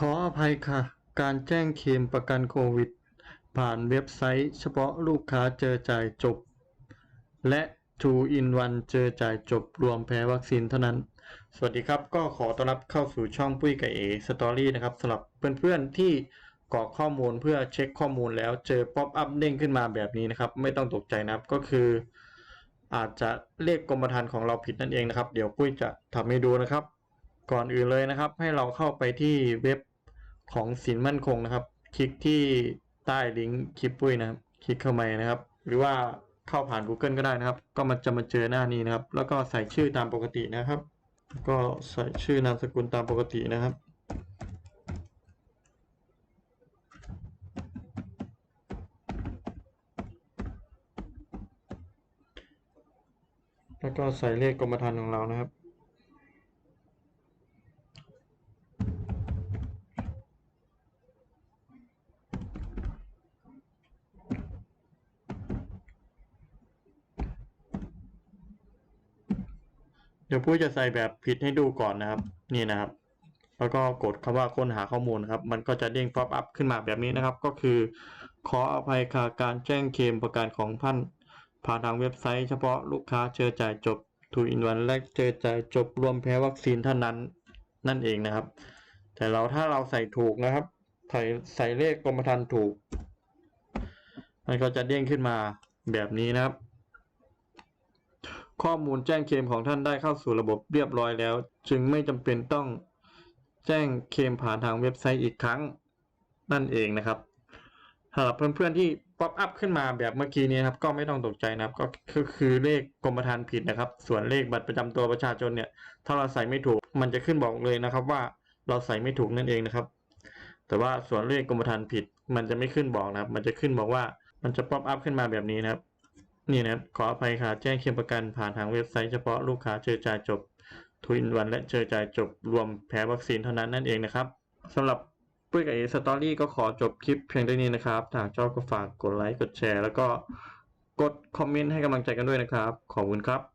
ขออภัยค่ะ การแจ้งเคลมประกันโควิด ผ่านเว็บไซต์เฉพาะลูกค้าเจอจ่ายจบ และ Two in One เจอจ่ายจบรวมแพ้วัคซีนเท่านั้น สวัสดีครับ ก็ขอต้อนรับเข้าสู่ช่องปุ้ยไกับเอสตอรี่นะครับสำหรับเพื่อนๆที่กรอกข้อมูลเพื่อเช็คข้อมูลแล้วเจอป๊อปอัพเด้งขึ้นมาแบบนี้นะครับ ไม่ต้องตกใจนะครับก็คือ อาจจะเลขกรมธรรม์ของเราผิดนั่นเองนะครับ เดี๋ยวปุ้ยจะทำให้ดูนะครับ ก่อนอื่นเลยนะครับ ให้เราเข้าไปที่เว็บของสินมั่นคงนะครับ คลิกที่ใต้ลิงก์คลิปปุ้ยนะครับ คลิกเข้ามานะครับ หรือว่าเข้าผ่าน Google ก็ได้นะครับ ก็มันจะมาเจอหน้านี้นะครับ แล้วก็ใส่ชื่อตามปกตินะครับ ก็ใส่ชื่อนามสกุลตามปกตินะครับ แล้วก็ใส่เลขกรมธรรม์ของเรานะครับ เดี๋ยวปุ้จะใส่แบบผิดให้ดูก่อนนะครับ นี่นะครับ แล้วก็กดคำว่าค้นหาข้อมูลนะครับ มันก็จะเด้งป๊อปอัพขึ้นมาแบบนี้นะครับ ก็คือ ขออภัยค่ะการแจ้งเคมประกันของท่านผ่านทางเว็บไซต์เฉพาะลูกค้าเจอจ่ายจบทูอินวันและเจอจ่ายจบรวมแพ้วัคซีนเท่านั้นนั่นเองนะครับ แต่เราถ้าเราใส่ถูกนะครับ ใส่ใส่เลขกรมธรรม์ถูก มันก็จะเด้งขึ้นมาแบบนี้นะครับ ข้อมูลแจ้งเคลมของท่านได้เข้าสู่ระบบเรียบร้อยแล้ว จึงไม่จำเป็นต้องแจ้งเคลมผ่านทางเว็บไซต์อีกครั้ง นั่นเองนะครับสำหรับเพื่อนๆที่ป๊อปอัพขึ้นมาแบบเมื่อกี้นี้ครับก็ไม่ต้องตกใจนะครับ ก็คือเลขกรมธรรม์ผิดนะครับ ส่วนเลขบัตรประจำตัวประชาชนเนี่ย ถ้าเราใส่ไม่ถูก มันจะขึ้นบอกเลยนะครับว่าเราใส่ไม่ถูกนั่นเองนะครับ แต่ว่าส่วนเลขกรมธรรม์ผิด มันจะไม่ขึ้นบอกนะครับ มันจะขึ้นบอกว่ามันจะป๊อปอัพขึ้นมาแบบนี้นะครับ นี่นะครับขออภัยค่ะแจ้งเคลมประกันผ่านทางเว็บไซต์เฉพาะลูกค้าเจอจ่ายจบทุนวันและเจอจ่ายจบรวมแพ้วัคซีนเท่านั้นนั่นเองนะครับสำหรับปุ้ยกับเอสตอรี่ก็ขอจบคลิปเพียงเท่านี้นะครับถ้าหากชอบก็ฝากกดไลค์กดแชร์ แล้วก็กดคอมเมนต์ให้กำลังใจกันด้วยนะครับ ขอบคุณครับ